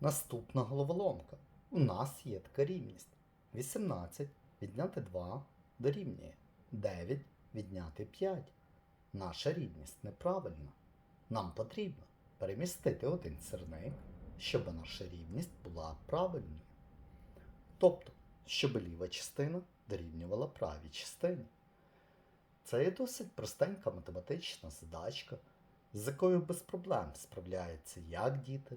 Наступна головоломка. У нас є така рівність. 18 відняти 2 дорівнює 9 відняти 5. Наша рівність неправильна. Нам потрібно перемістити один сірник, щоб наша рівність була правильною. Тобто, щоб ліва частина дорівнювала правій частині. Це є досить простенька математична задачка, з якою без проблем справляються як діти,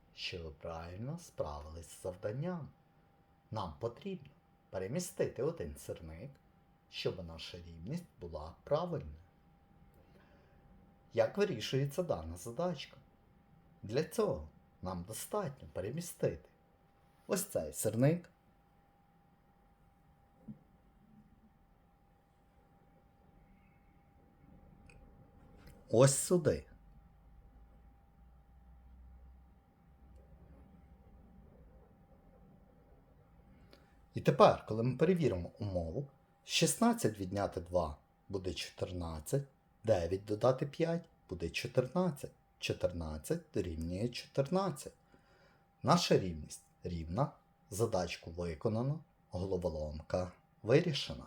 що ви правильно справились з завданням. Нам потрібно перемістити один сирник, щоб наша рівність була правильною. Як вирішується дана задачка? Для цього нам достатньо перемістити ось цей сирник. Ось сюди. І тепер, коли ми перевіримо умову, 16 відняти 2 буде 14, 9 додати 5 буде 14. 14 дорівнює 14. Наша рівність рівна. Задачку виконано, головоломка вирішена.